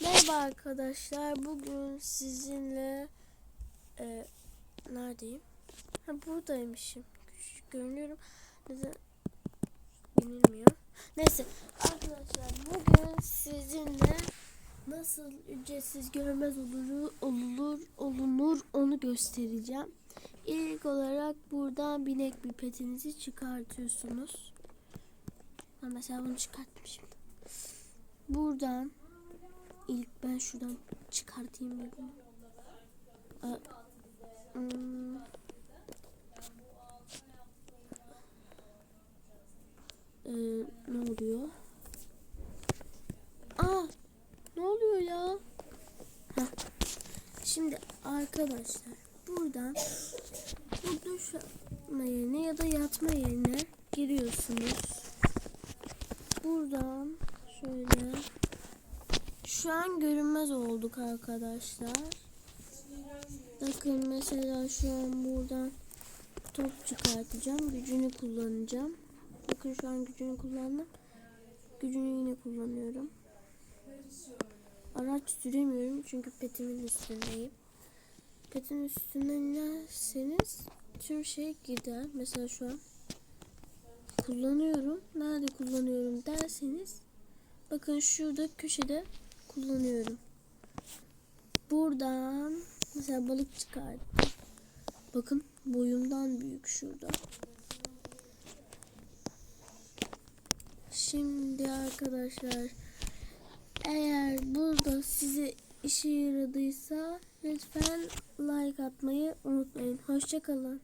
Merhaba arkadaşlar. Bugün sizinle e, neredeyim? Ha buradaymışım. Küçük görünüyorum. Neden bilinmiyor. Neyse arkadaşlar bugün sizinle nasıl ücretsiz görmez olur olur olunur onu göstereceğim. İlk olarak buradan binek bir petinizi çıkartıyorsunuz. Ben mesela bunu çıkartmışım. Buradan İlk ben şuradan çıkartayım bunu. Aa, hmm. Ee, ne oluyor? Aa, ne oluyor ya? Heh. Şimdi arkadaşlar buradan bu duş yerine ya da yatma yerine giriyorsunuz. Buradan şöyle şu an görünmez olduk arkadaşlar. Bakın mesela şu an buradan top çıkartacağım. Gücünü kullanacağım. Bakın şu an gücünü kullandım. Gücünü yine kullanıyorum. Araç süremiyorum çünkü petimin üstündeyim. Petin üstünden inerseniz tüm şey gider. Mesela şu an kullanıyorum. Nerede kullanıyorum derseniz bakın şurada köşede kullanıyorum. Buradan mesela balık çıkarttım. Bakın boyumdan büyük şurada. Şimdi arkadaşlar eğer burada size işe yaradıysa lütfen like atmayı unutmayın. Hoşçakalın.